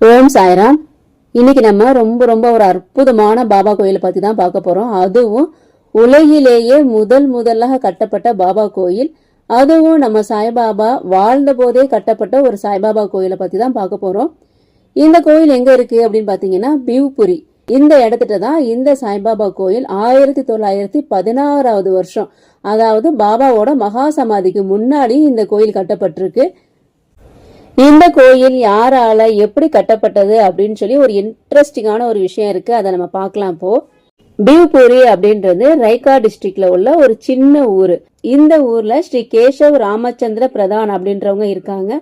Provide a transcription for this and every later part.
ஓம் சாய்ராம். இன்னைக்கு நம்ம ரொம்ப ரொம்ப ஒரு அற்புதமான பாபா கோயிலை பற்றி தான் பார்க்க போகிறோம் அதுவும் உலகிலேயே முதல் முதலாக கட்டப்பட்ட பாபா கோயில். அதுவும் நம்ம சாய்பாபா வாழ்ந்த போதே கட்டப்பட்ட ஒரு சாய்பாபா கோயிலை பற்றி தான் பார்க்க போகிறோம் இந்த கோயில் எங்கே இருக்கு அப்படின்னு பார்த்தீங்கன்னா பிவ்புரி இந்த இடத்துல தான் இந்த சாய்பாபா கோயில் ஆயிரத்தி தொள்ளாயிரத்தி பதினாறாவது வருஷம். அதாவது பாபாவோட மகா சமாதிக்கு முன்னாடி இந்த கோயில் கட்டப்பட்டிருக்கு. இந்த கோயில் யாரால எப்படி கட்டப்பட்டது அப்படின்னு சொல்லி ஒரு இன்ட்ரெஸ்டிங்கான ஒரு விஷயம் இருக்கு. அதை நம்ம பார்க்கலாம் இப்போ பிவ்பூரி அப்படின்றது ரைகா டிஸ்ட்ரிக்ட்ல உள்ள ஒரு சின்ன ஊர். இந்த ஊர்ல ஸ்ரீ கேசவ் ராமச்சந்திர பிரதான் அப்படின்றவங்க இருக்காங்க.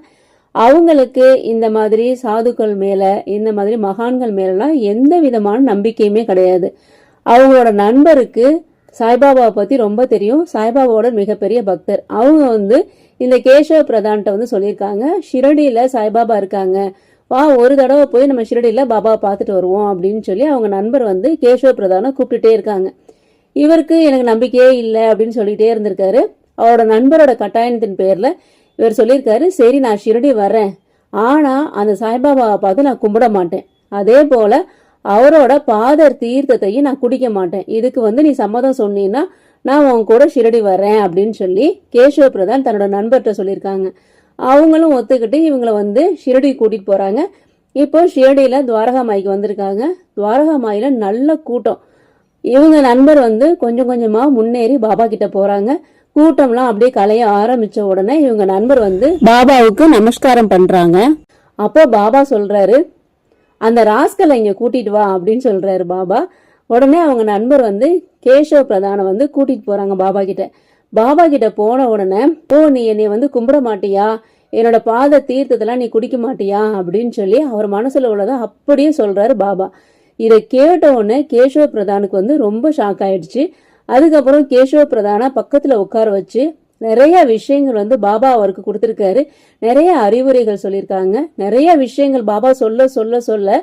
அவங்களுக்கு இந்த மாதிரி சாதுக்கள் மேல இந்த மாதிரி மகான்கள் மேலாம் எந்த விதமான நம்பிக்கையுமே கிடையாது. அவங்களோட நண்பருக்கு சாய்பாபாவை பற்றி ரொம்ப தெரியும். சாய்பாபாவோட மிகப்பெரிய பக்தர். அவங்க வந்து இந்த கேசவ பிரதான்கிட்ட வந்து சொல்லியிருக்காங்க. ஷிரடியில் சாய்பாபா இருக்காங்க. வா ஒரு தடவை போய் நம்ம ஷிரடியில் பாபாவை பார்த்துட்டு வருவோம் அப்படின்னு சொல்லி அவங்க நண்பர் வந்து கேசவ பிரதானை கூப்பிட்டுட்டே இருக்காங்க. இவருக்கு எனக்கு நம்பிக்கையே இல்லை அப்படின்னு சொல்லிகிட்டே இருந்திருக்காரு. அவரோட நண்பரோட கட்டாயத்தின் பேரில் இவர் சொல்லியிருக்காரு சரி நான் ஷிரடி வரேன் ஆனால் அந்த சாய்பாபாவை பார்த்து நான் கும்பிட மாட்டேன். அதே போல் அவரோட பாதர் தீர்த்தத்தையும் நான் குடிக்க மாட்டேன். இதுக்கு வந்து நீ சம்மதம் சொன்னீன்னா நான் உன் கூட ஷிரடி வரேன் அப்படின்னு சொல்லி கேசவ பிரதான் தன்னோட நண்பர்கிட்ட சொல்லியிருக்காங்க. அவங்களும் ஒத்துக்கிட்டு இவங்களை வந்து ஷிரடி கூட்டிட்டு போறாங்க. இப்போ ஷிரடியில துவாரகா மாய்க்கு வந்திருக்காங்க. துவாரகா மாயில நல்ல கூட்டம். இவங்க நண்பர் வந்து கொஞ்சம் கொஞ்சமா முன்னேறி பாபா கிட்ட போறாங்க. கூட்டம்லாம் அப்படியே கலைய ஆரம்பிச்ச உடனே இவங்க நண்பர் வந்து பாபாவுக்கு நமஸ்காரம் பண்றாங்க. அப்போ பாபா சொல்றாரு அந்த ராஸ்கலை இங்கே கூட்டிட்டு வா அப்படின்னு சொல்கிறாரு பாபா. உடனே அவங்க நண்பர் வந்து கேஷவ பிரதானை வந்து கூட்டிட்டு போகிறாங்க பாபா கிட்ட. பாபா கிட்ட போன உடனே ஓ நீ என்னை வந்து கும்பிட மாட்டியா? என்னோட பாத தீர்த்தத்தெல்லாம் நீ குடிக்க மாட்டியா? அப்படின்னு சொல்லி அவர் மனசுல உள்ளதை அப்படியே சொல்றாரு பாபா. இதை கேட்ட உடனே பிரதானுக்கு வந்து ரொம்ப ஷாக் ஆயிடுச்சு. அதுக்கப்புறம் கேஷவ பிரதானா பக்கத்துல உட்கார வச்சு நிறைய விஷயங்கள் வந்து பாபா அவருக்கு கொடுத்துருக்காரு. நிறைய அறிவுரைகள் சொல்லியிருக்காங்க. நிறைய விஷயங்கள் பாபா சொல்ல சொல்ல சொல்ல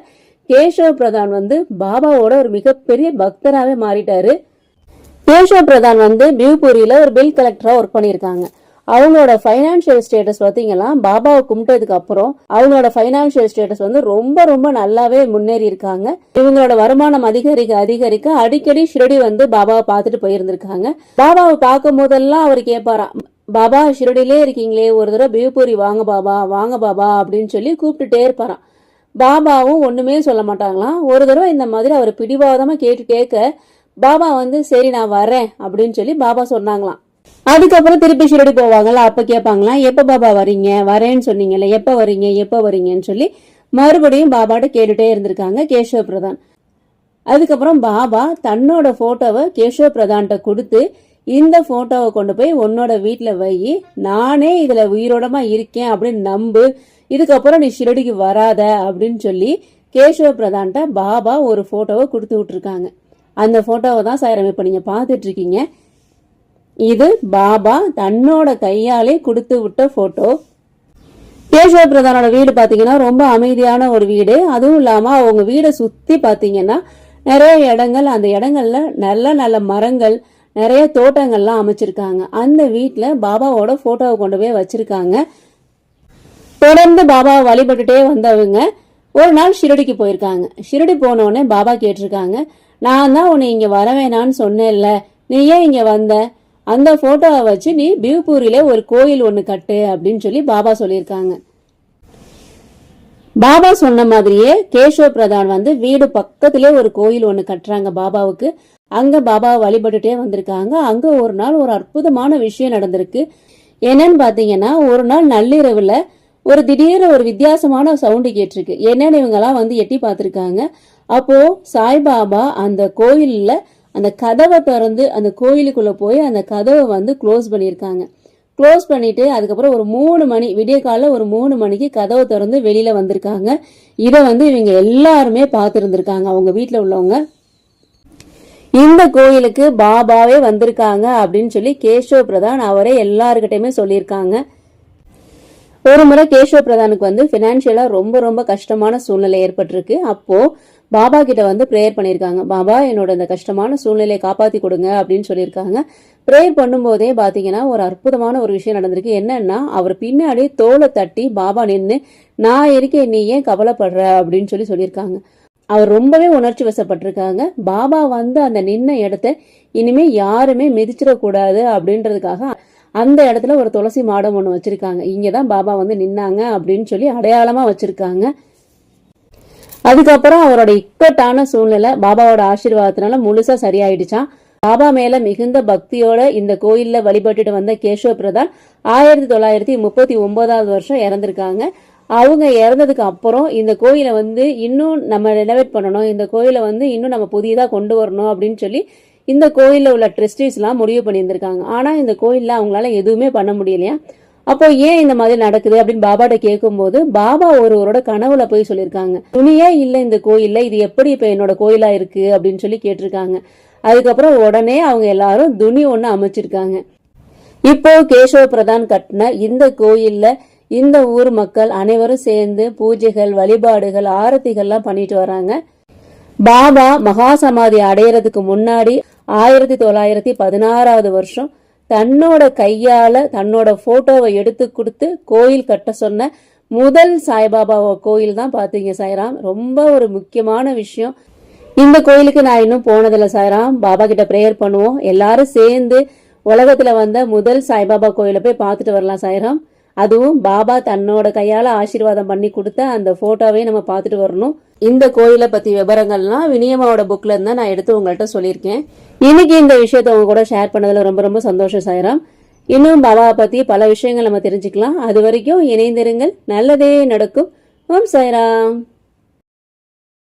கேசவ பிரதான் வந்து பாபாவோட ஒரு மிகப்பெரிய பக்தராகவே மாறிட்டாரு. கேசவ பிரதான் வந்து பியூபூரியில ஒரு பில் கலெக்டரா ஒர்க் பண்ணியிருக்காங்க. அவங்களோட ஃபைனான்சியல் ஸ்டேட்டஸ் பார்த்தீங்கன்னா பாபாவை கும்பிட்டதுக்கு அப்புறம் அவங்களோட ஃபைனான்சியல் ஸ்டேட்டஸ் வந்து ரொம்ப ரொம்ப நல்லாவே முன்னேறி இருக்காங்க. இவங்களோட வருமானம் அதிகரிக்க அதிகரிக்க அடிக்கடி ஷிரடி வந்து பாபாவை பார்த்துட்டு போயிருந்திருக்காங்க. பாபாவை பார்க்கும் போதெல்லாம் அவர் கேட்பாராம் பாபா ஷிரடியிலே இருக்கீங்களே ஒரு தடவை பியூபூரி வாங்க பாபா வாங்க பாபா அப்படின்னு சொல்லி கூப்பிட்டுட்டே இருப்பாராம் பாபாவும் ஒண்ணுமே சொல்ல மாட்டாங்களாம். ஒரு தடவை இந்த மாதிரி அவர் பிடிவாதமா கேட்டு கேட்க பாபா வந்து சரி நான் வரேன் அப்படின்னு சொல்லி பாபா சொன்னாங்களாம். அதுக்கப்புறம் திருப்பி ஷிரடி போவாங்கல்ல அப்ப கேட்பாங்களாம் எப்ப பாபா வரீங்க? வரேன்னு சொன்னீங்கல்ல எப்ப வரீங்க? எப்ப வரீங்கன்னு சொல்லி மறுபடியும் பாபாட்ட கேட்டுட்டே இருந்திருக்காங்க கேசவ பிரதான். அதுக்கப்புறம் பாபா தன்னோட போட்டோவை கேசவ பிரதான்கிட்ட கொடுத்து இந்த போட்டோவை கொண்டு போய் உன்னோட வீட்டில் வை. நானே இதுல உயிரோடமா இருக்கேன் அப்படின்னு நம்பு. இதுக்கப்புறம் நீ ஷிரடிக்கு வராத அப்படின்னு சொல்லி கேசவ பிரதான்கிட்ட பாபா ஒரு போட்டோவை கொடுத்து விட்டுருக்காங்க. அந்த போட்டோவை தான் சாயிரம் இப்போ நீங்க பார்த்துட்டு இருக்கீங்க. இது பாபா தன்னோட கையாலே கொடுத்து விட்ட போட்டோ கேசவ பிரதானோட வீடு பாத்தீங்கன்னா ரொம்ப அமைதியான ஒரு வீடு. அதுவும் இல்லாம அவங்க வீடை சுத்தி பாத்தீங்கன்னா நிறைய இடங்கள் அந்த இடங்கள்ல நல்ல நல்ல மரங்கள் நிறைய தோட்டங்கள்லாம் அமைச்சிருக்காங்க. அந்த வீட்டில் பாபாவோட போட்டோவை கொண்டு போய் வச்சிருக்காங்க. தொடர்ந்து பாபாவை வழிபட்டுட்டே வந்தவங்க ஒரு நாள் ஷிரடிக்கு போயிருக்காங்க. ஷிரடி போனோடனே பாபா கேட்டிருக்காங்க நான் தான் உன்னை இங்கே வர வேணான்னு சொன்னேன்ல. நீ ஏன் இங்கே வந்த? அந்த போட்டோவை வச்சு நீ பிவ்பூரியில ஒரு கோயில் ஒன்று கட்டு அப்படின்னு சொல்லி பாபா சொல்லியிருக்காங்க. பாபா சொன்ன மாதிரியே கேஷவ பிரதான் வந்து வீடு பக்கத்திலே ஒரு கோயில் ஒன்று கட்டுறாங்க பாபாவுக்கு. அங்க பாபாவை வழிபட்டுட்டே வந்திருக்காங்க. அங்க ஒரு நாள் ஒரு அற்புதமான விஷயம் நடந்திருக்கு. என்னன்னு பாத்தீங்கன்னா ஒரு நாள் நள்ளிரவுல ஒரு திடீர்னு ஒரு வித்தியாசமான சவுண்டு கேட்டிருக்கு. என்னன்னு இவங்கெல்லாம் வந்து எட்டி பார்த்துருக்காங்க. அப்போ சாய்பாபா அந்த கோயிலில் அந்த கதவை திறந்து அந்த கோயிலுக்குள்ளே போய் அந்த கதவை வந்து க்ளோஸ் பண்ணியிருக்காங்க. க்ளோஸ் பண்ணிட்டு அதுக்கப்புறம் ஒரு மூணு மணி விடிய காலைல ஒரு மூணு மணிக்கு கதவை திறந்து வெளியில் வந்திருக்காங்க. இதை வந்து இவங்க எல்லாருமே பார்த்துருந்துருக்காங்க அவங்க வீட்டில் உள்ளவங்க. இந்த கோயிலுக்கு பாபாவே வந்திருக்காங்க அப்படின்னு சொல்லி கேஷவ பிரதான் அவரே எல்லாருக்கிட்டையுமே சொல்லியிருக்காங்க. ஒரு முறை கேஷவ பிரதானுக்கு வந்து பினான்சியலா ரொம்ப ரொம்ப கஷ்டமான சூழ்நிலை ஏற்பட்டிருக்கு. அப்போ பாபா கிட்ட வந்து ப்ரேயர் பண்ணியிருக்காங்க. பாபா என்னோட இந்த கஷ்டமான சூழ்நிலையை காப்பாத்தி கொடுங்க அப்படின்னு சொல்லியிருக்காங்க. ப்ரேயர் பண்ணும்போதே பாத்தீங்கன்னா ஒரு அற்புதமான ஒரு விஷயம் நடந்திருக்கு. என்னன்னா அவர் பின்னாடி தோலை தட்டி பாபா நின்று நான் இருக்கேன் நீ ஏன் கவலைப்படுற? அப்படின்னு சொல்லி சொல்லியிருக்காங்க. அவர் ரொம்பவே உணர்ச்சி வசப்பட்டிருக்காங்க. பாபா வந்து அந்த நின்ன இடத்த இனிமே யாருமே மிதிச்சிடக்கூடாது அப்படின்றதுக்காக அந்த இடத்துல ஒரு துளசி மாடம் ஒன்று வச்சிருக்காங்க. இங்கே தான் பாபா வந்து நின்னாங்க அப்படின்னு சொல்லி அடையாளமாக வச்சுருக்காங்க. அதுக்கப்புறம் அவரோட இக்கட்டான சூழ்நிலை பாபாவோட ஆசீர்வாதத்தினால முழுசா சரியாயிடுச்சான் பாபா மேல மிகுந்த பக்தியோட இந்த கோயில்ல வழிபட்டுட்டு வந்த கேசவ பிரதான் ஆயிரத்தி தொள்ளாயிரத்தி முப்பத்தி ஒன்பதாவது வருஷம் இறந்திருக்காங்க. அவங்க இறந்ததுக்கு அப்புறம் இந்த கோயிலை வந்து இன்னும் நம்ம ரெனோவேட் பண்ணணும். இந்த கோயிலை வந்து இன்னும் நம்ம புதியதாக கொண்டு வரணும் அப்படின்னு சொல்லி இந்த கோயிலில் உள்ள ட்ரெஸ்டீஸ்லாம் முடிவு பண்ணியிருந்திருக்காங்க. ஆனால் இந்த கோயிலில் அவங்களால எதுவுமே பண்ண முடியலையா? அப்போ ஏன் இந்த மாதிரி நடக்குது அப்படின்னு பாபாட்ட கேட்கும்போது பாபா ஒருவரோட கனவுல போய் சொல்லியிருக்காங்க. துணியே இல்லை இந்த கோயில்ல இது எப்படி இப்போ என்னோட கோயிலா இருக்கு அப்படின்னு சொல்லி கேட்டிருக்காங்க. அதுக்கப்புறம் உடனே அவங்க எல்லாரும் துணி ஒன்று அமைச்சிருக்காங்க. இப்போ கேசவ பிரதான் கட்டின இந்த கோயில்ல இந்த ஊர் மக்கள் அனைவரும் சேர்ந்து பூஜைகள் வழிபாடுகள் ஆரத்திகள்லாம் பண்ணிட்டு வராங்க. பாபா மகா சமாதி அடையறதுக்கு முன்னாடி ஆயிரத்தி தொள்ளாயிரத்தி பதினாறாவது வருஷம் தன்னோட கையால தன்னோட போட்டோவை எடுத்து கொடுத்து கோயில் கட்ட சொன்ன முதல் சாய்பாபா கோயில் தான் பார்த்தீங்க சாய்ராம். ரொம்ப ஒரு முக்கியமான விஷயம். இந்த கோயிலுக்கு நான் இன்னும் போனதில்ல சாய்ராம். பாபா கிட்ட ப்ரேயர் பண்ணுவோம். எல்லாரும் சேர்ந்து உலகத்துல வந்த முதல் சாய்பாபா கோயிலை போய் பார்த்துட்டு வரலாம் சாய்ராம். அதுவும் பாபா தன்னோட கையால ஆசீர்வாதம் பண்ணி கொடுத்த அந்த போட்டோவை நம்ம பார்த்துட்டு வரணும். இந்த கோயிலை பத்தி விவரங்கள்லாம் வினியமாவோட புக்ல இருந்தா நான் எடுத்து உங்கள்கிட்ட சொல்லியிருக்கேன். இன்னைக்கு இந்த விஷயத்தை உங்க கூட ஷேர் பண்ணதுல ரொம்ப ரொம்ப சந்தோஷம் சாயிரம். இன்னும் பாபாவை பத்தி பல விஷயங்கள் நம்ம தெரிஞ்சுக்கலாம். அது வரைக்கும் இணைந்திருங்கள். நல்லதே நடக்கும். ஓம் சாய்ராம்.